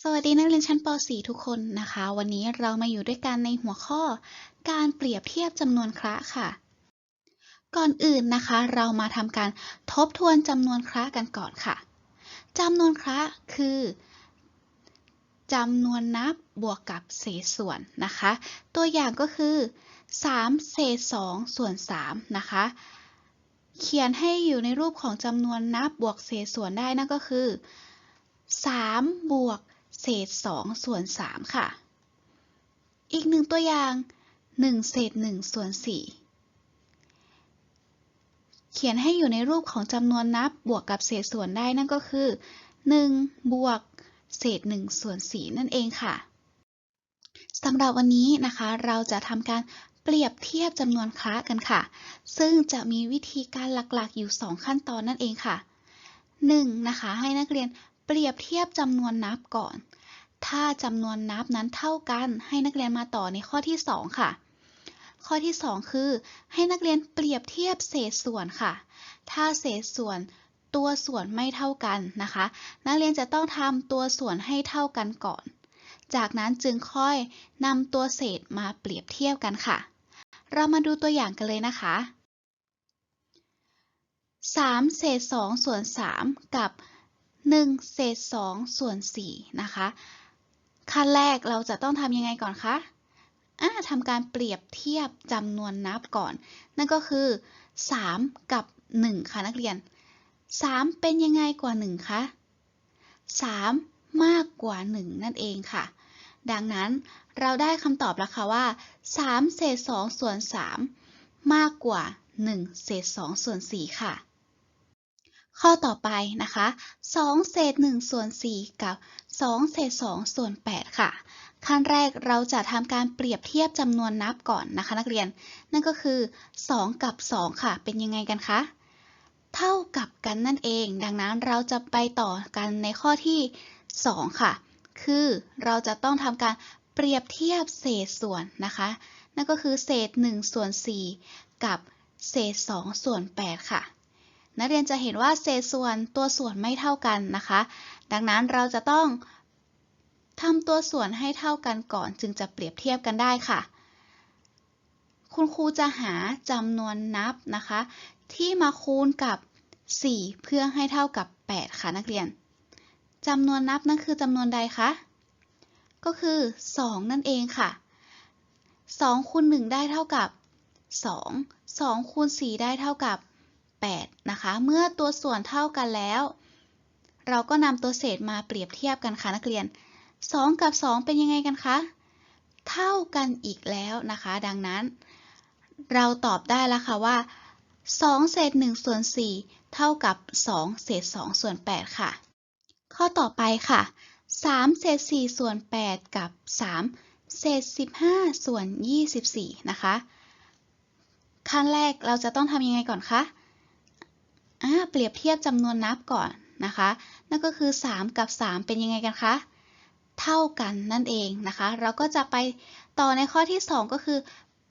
สวัสดีนักเรียนชั้นป .4 ทุกคนนะคะ วันนี้เรามาอยู่ด้วยกันในหัวข้อ การเปรียบเทียบจำนวนคระค่ะ ก่อนอื่นนะคะ เรามาทำการทบทวนจำนวนคระกันก่อนค่ะจำนวนคระคือจำนวนนับบวกกับเศษส่วนนะคะ ตัวอย่างก็คือ3เศษ2ส่วน3นะคะ เขียนให้อยู่ในรูปของจำนวนนับบวกเศษส่วนได้นั่นก็คือ3บวก เศษ2ส่วน3ค่ะ อีกหนึ่งตัวอย่าง 1 เศษ1ส่วน4เขียนให้อยู่ในรูปของจำนวนนับบวกกับเศษส่วนได้นั่นก็คือ 1 บวกเศษ1ส่วน4นั่นเองค่ะสำหรับวันนี้นะคะเราจะทำการเปรียบเทียบจำนวนคละกันค่ะ ซึ่งจะมีวิธีการหลักๆอยู่ 2 ขั้นตอนนั่นเองค่ะ 1. นะคะให้นักเรียน เปรียบเทียบจำนวนนับก่อน ถ้าจำนวนนับนั้นเท่ากันให้นักเรียนมาต่อในข้อที่ 2 ค่ะ ข้อที่ 2 คือ ให้นักเรียนเปรียบเทียบเศษส่วนค่ะ ถ้าเศษส่วนตัวส่วนไม่เท่ากันนะคะ นักเรียนจะต้องทำตัวส่วนให้เท่ากันก่อน จากนั้นจึงค่อยนำตัวเศษมาเปรียบเทียบกันค่ะ เรามาดูตัวอย่างกันเลยนะคะ3เศษ2ส่วน3กับ 1เศษ2ส่วน4นะคะขั้นแรกเราจะต้องทำยังไงก่อนคะอ่าทำการเปรียบเทียบจำนวนนับก่อน นั่นก็คือ 3 กับ 1 ค่ะนักเรียน 3 เป็นยังไงกว่า 1 คะ 3 มากกว่า 1 นั่นเองค่ะ ดังนั้นเราได้คำตอบแล้วค่ะว่า 3 เศษ 2 ส่วน 3 มากกว่า 1 เศษ 2 ส่วน 4 ค่ะ ข้อต่อไปนะคะ 2 เศษ1ส่วน4กับ 2 เศษ2ส่วน8ค่ะ ขั้นแรกเราจะทำการเปรียบเทียบจำนวนนับก่อนนะคะ นักเรียน นั่นก็คือ 2 กับ 2 ค่ะ เป็นยังไงกันคะ เท่ากับกันนั่นเอง ดังนั้นเราจะไปต่อกันในข้อที่ 2 ค่ะ คือเราจะต้องทำการเปรียบเทียบเศษส่วนนะคะ นั่นก็คือเศษ1ส่วน4กับเศษ2ส่วน8ค่ะ นักเรียนจะเห็นว่าเศษส่วนตัวส่วนไม่เท่ากันนะคะ ดังนั้นเราจะต้องทำตัวส่วนให้เท่ากันก่อนจึงจะเปรียบเทียบกันได้ค่ะ คุณครูจะหาจำนวนนับนะคะ ที่มาคูณกับ 4 เพื่อให้เท่ากับ 8 ค่ะนักเรียนจำนวนนับนั่นคือจำนวนใดคะ ก็คือ 2 นั่นเองค่ะ 2คูณ1ได้เท่ากับ 2 2คูณ4ได้เท่ากับ 8 นะคะ เมื่อตัวส่วนเท่ากันแล้ว เราก็นำตัวเศษมาเปรียบเทียบกันค่ะนักเรียน 2 กับ 2 เป็นยังไงกันคะ เท่ากันอีกแล้วนะคะ ดังนั้น เราตอบได้แล้วค่ะว่า 2 เศษ1ส่วน4เท่ากับ 2 เศษ2ส่วน8ค่ะ ข้อต่อไปค่ะ 3 เศษ4ส่วน8 กับ 3 เศษ 15 ส่วน 24 นะคะขั้นแรกเราจะต้องทำยังไงก่อนคะ เปรียบเทียบจำนวนนับก่อนนะคะ นั่นก็คือ 3 กับ 3 เป็นยังไงกันคะ เท่ากันนั่นเองนะคะ เราก็จะไปต่อในข้อที่ 2 ก็คือ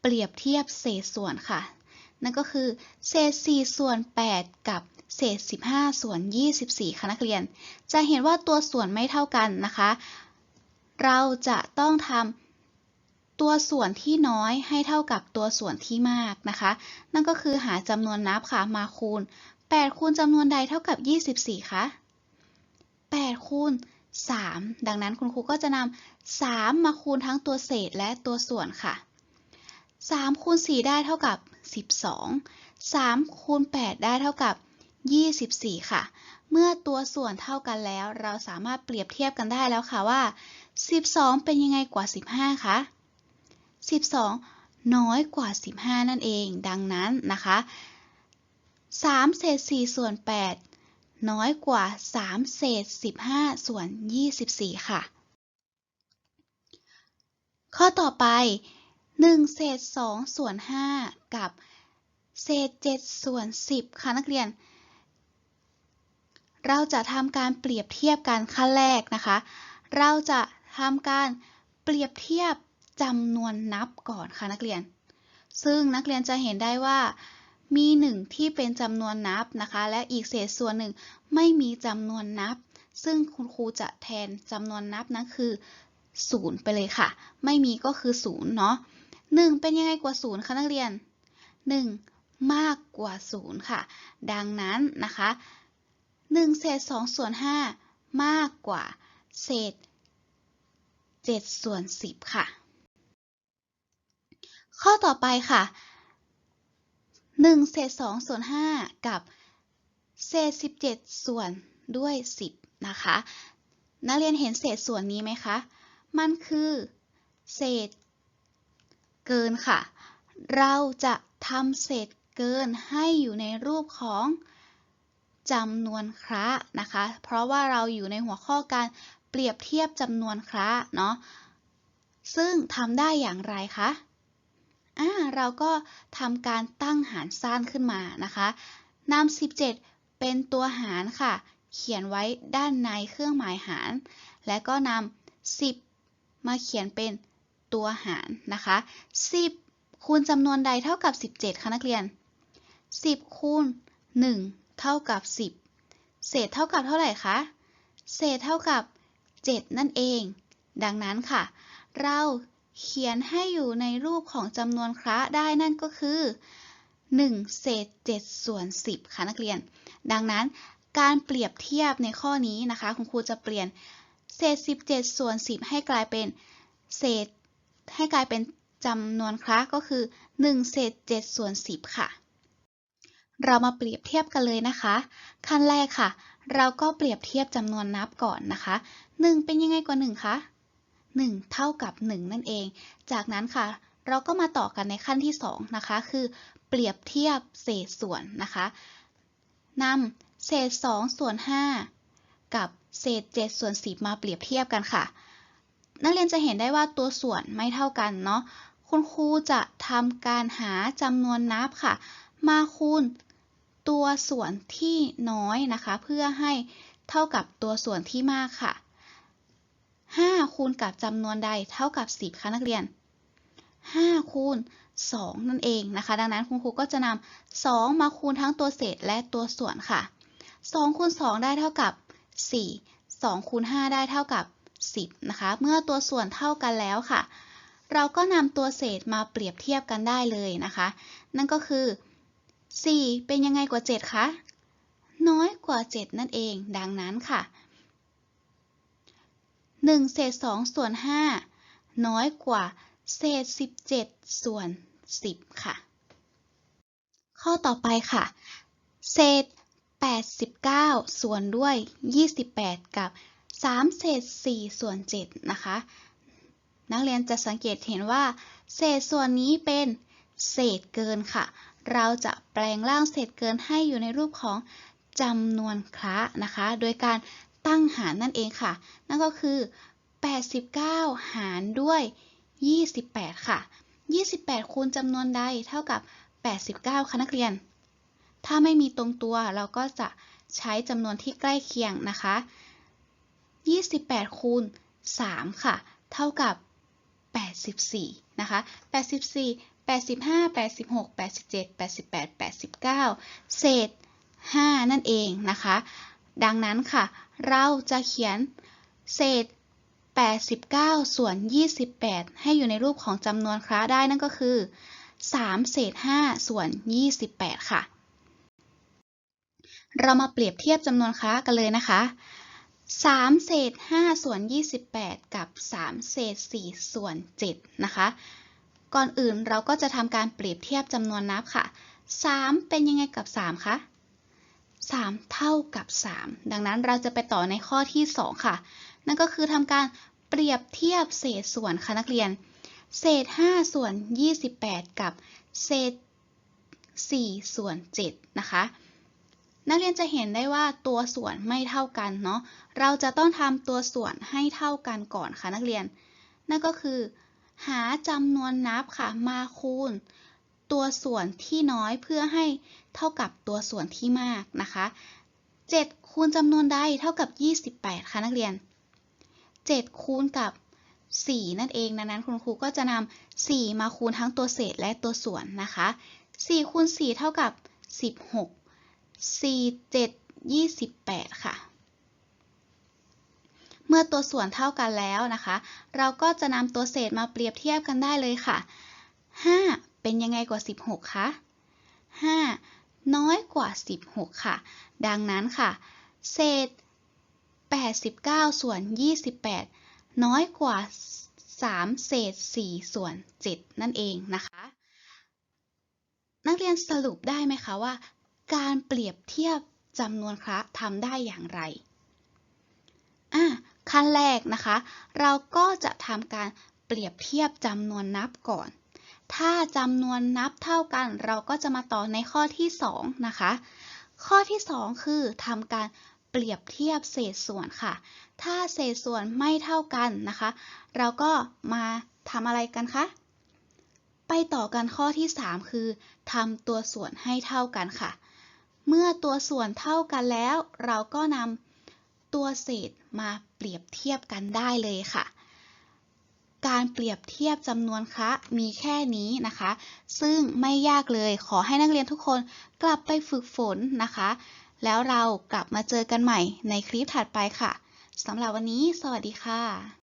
เปรียบเทียบเศษส่วนค่ะ นั่นก็คือ เศษ 4 ส่วน 8 กับเศษ 15 ส่วน 24ค่ะนักเรียน จะเห็นว่าตัวส่วนไม่เท่ากันนะคะ เราจะต้องทำตัวส่วนที่น้อยให้เท่ากับตัวส่วนที่มากนะคะ นั่นก็คือหาจำนวนนับค่ะมาคูณ 8 คูณจำนวนใดเท่ากับ 24 คะ 8 คูณ 3 ดังนั้นคุณครูก็จะนำ3 มาคูณทั้งตัวเศษและตัวส่วนค่ะ 3 คูณ 4 ได้เท่ากับ 12 3 คูณ 8 ได้เท่ากับ 24 ค่ะ เมื่อตัวส่วนเท่ากันแล้ว เราสามารถเปรียบเทียบกันได้แล้วค่ะว่า 12 เป็นยังไงกว่า 15 คะ 12 น้อยกว่า 15 นั่นเอง ดังนั้นนะคะ 3 เศษ 4 ส่วน 8 น้อยกว่า 3 เศษ 15 ส่วน 24 ค่ะ ข้อต่อไป 1 เศษ 2 ส่วน 5 กับ เศษ 7 ส่วน 10 ค่ะนักเรียน เราจะทำการเปรียบเทียบกันขั้นแรกนะคะ เราจะทำการเปรียบเทียบจำนวนนับก่อนค่ะนักเรียน ซึ่งนักเรียนจะเห็นได้ว่า มีหนึ่งที่เป็นจำนวนนับนะคะ และอีกเศษส่วนหนึ่งไม่มีจำนวนนับ ซึ่งคุณครูจะแทนจำนวนนับนั้นคือ 0 ไปเลยค่ะ ไม่มีก็คือ 0 เนาะ1เป็นยังไงกว่า 0 คะนักเรียน 1 มากกว่า 0 ค่ะ ดังนั้นนะคะ1เศษ2ส่วน5มากกว่า เศษ7ส่วน10 ค่ะ ข้อต่อไปค่ะ 1เศษ2ส่วน5กับเศษ 17 ส่วนด้วย 10 นะคะ นักเรียนเห็นเศษส่วนนี้ไหมคะ มันคือเศษเกินค่ะ เราจะทำเศษเกินให้อยู่ในรูปของจำนวนคระนะคะ เพราะว่าเราอยู่ในหัวข้อการเปรียบเทียบจำนวนคระเนาะ ซึ่งทำได้อย่างไรคะ อ่าเราก็ทำการตั้งหารสั้นขึ้นมานะคะนำ17 เป็นตัวหารค่ะ เขียนไว้ด้านในเครื่องหมายหาร และก็นำ10 มาเขียนเป็นตัวหารนะคะ 10 คูณจำนวนใดเท่ากับ 17คะนักเรียน 10 คูณ 1 เท่ากับ 10 เศษเท่ากับเท่าไหร่คะ เศษเท่ากับ 7 นั่นเอง ดังนั้นค่ะ เรา เขียนให้อยู่ในรูปของจำนวนคระได้นั่นก็คือ 1 เศษ 7 ส่วน 10 ค่ะนักเรียน ดังนั้นการเปรียบเทียบในข้อนี้นะคะ คุณครูจะเปลี่ยนเศษ 17 ส่วน 10 ให้กลายเป็นเศษให้กลายเป็นจำนวนคระก็คือ 1 เศษ 7 ส่วน 10 ค่ะ เรามาเปรียบเทียบกันเลยนะคะ ขั้นแรกค่ะ เราก็เปรียบเทียบจำนวนนับก่อนนะคะ 1 เป็นยังไงกว่า 1 คะ 1 เท่ากับ 1 นั่นเอง จากนั้นค่ะ เราก็มาต่อกันในขั้นที่ 2 นะคะ คือเปรียบเทียบเศษส่วนนะคะนำเศษ 2 ส่วน 5 กับเศษ 7 ส่วน 10 มาเปรียบเทียบกันค่ะ นักเรียนจะเห็นได้ว่าตัวส่วนไม่เท่ากันเนาะคุณครูจะทำการหาจำนวนนับค่ะ มาคูณตัวส่วนที่น้อยนะคะ เพื่อให้เท่ากับตัวส่วนที่มากค่ะ 5 คูณกับจำนวนใดเท่ากับ 10คะนักเรียน 5 คูณ 2 นั่นเองนะคะ ดังนั้นคุณครูก็จะนำ2 มาคูณทั้งตัวเศษและตัวส่วนค่ะ 2 คูณ 2 ได้เท่ากับ 4 2 คูณ 5 ได้เท่ากับ 10 นะคะ เมื่อตัวส่วนเท่ากันแล้วค่ะ เราก็นำตัวเศษมาเปรียบเทียบกันได้เลยนะคะ นั่นก็คือ 4 เป็นยังไงกว่า 7 คะ น้อยกว่า 7 นั่นเอง ดังนั้นค่ะ 1เศษ2ส่วน5น้อยกว่าเศษ 17 ส่วน 10 ค่ะ ข้อต่อไปค่ะ เศษ 89 ส่วนด้วย 28 กับ 3 เศษ 4 ส่วน 7 นะคะ นักเรียนจะสังเกตเห็นว่า เศษส่วนนี้เป็นเศษเกินค่ะ เราจะแปลงร่างเศษเกินให้อยู่ในรูปของจำนวนคระนะคะ โดยการ ตั้งหารนั่นเองค่ะ นั่นก็คือ 89 หารด้วย 28 ค่ะ 28 คูณจำนวนใดเท่ากับ 89คะนักเรียน ถ้าไม่มีตรงตัวเราก็จะใช้จำนวนที่ใกล้เคียงนะคะ 28 คูณ 3 ค่ะ เท่ากับ 84 นะคะ 84 85 86 87 88 89 เศษ 5 นั่นเองนะคะ ดังนั้นค่ะ เราจะเขียนเศษ 89 ส่วน 28 ให้อยู่ในรูปของจำนวนคระได้นั่นก็คือ 3 เศษ 5 ส่วน 28 ค่ะ เรามาเปรียบเทียบจำนวนคระกันเลยนะคะ 3 เศษ 5 ส่วน 28 กับ 3 เศษ 4 ส่วน 7 นะคะ ก่อนอื่นเราก็จะทำการเปรียบเทียบจำนวนนับค่ะ 3 เป็นยังไงกับ 3 คะ 3 เท่ากับ 3 ดังนั้นเราจะไปต่อในข้อที่ 2 ค่ะ นั่นก็คือทำการเปรียบเทียบเศษส่วนค่ะนักเรียน เศษ 5 ส่วน 28 กับเศษ 4 ส่วน 7 นะคะ นักเรียนจะเห็นได้ว่าตัวส่วนไม่เท่ากันเนาะ เราจะต้องทำตัวส่วนให้เท่ากันก่อนค่ะนักเรียน นั่นก็คือ หาจำนวนนับค่ะมาคูณ ตัวส่วนที่น้อยเพื่อให้เท่ากับตัวส่วนที่มากนะคะ7คูณจำนวนใดเท่ากับ 28คะนักเรียน 7 คูณกับ 4 นั่นเองดังนั้นคุณครูก็จะนำ4 มาคูณทั้งตัวเศษและตัวส่วนนะคะ4คูณ4เท่ากับ 16 4 7 28 ค่ะ เมื่อตัวส่วนเท่ากันแล้วนะคะ เราก็จะนำตัวเศษมาเปรียบเทียบกันได้เลยค่ะ 5 เป็นยังไงกว่า 16 คะ 5 น้อยกว่า 16 ค่ะ ดังนั้นค่ะ เศษ 89 ส่วน 28 น้อยกว่า 3 เศษ 4 ส่วน 7 นั่นเองนะคะ นักเรียนสรุปได้ไหมคะว่า การเปรียบเทียบจำนวนคระทำได้อย่างไรอะขั้นแรกนะคะ เราก็จะทำการเปรียบเทียบจำนวนนับก่อน ถ้าจำนวนนับเท่ากัน เราก็จะมาต่อในข้อที่ 2 นะคะ ข้อที่ 2 คือทำการเปรียบเทียบเศษส่วนค่ะ ถ้าเศษส่วนไม่เท่ากันนะคะ เราก็มาทำอะไรกันคะ ไปต่อกันข้อที่ 3 คือทำตัวส่วนให้เท่ากันค่ะ เมื่อตัวส่วนเท่ากันแล้ว เราก็นำตัวเศษมาเปรียบเทียบกันได้เลยค่ะ การเปรียบเทียบจำนวนคะมีแค่นี้นะคะ ซึ่งไม่ยากเลยขอให้นักเรียนทุกคนกลับไปฝึกฝนนะคะ แล้วเรากลับมาเจอกันใหม่ในคลิปถัดไปค่ะสำหรับวันนี้ สวัสดีค่ะ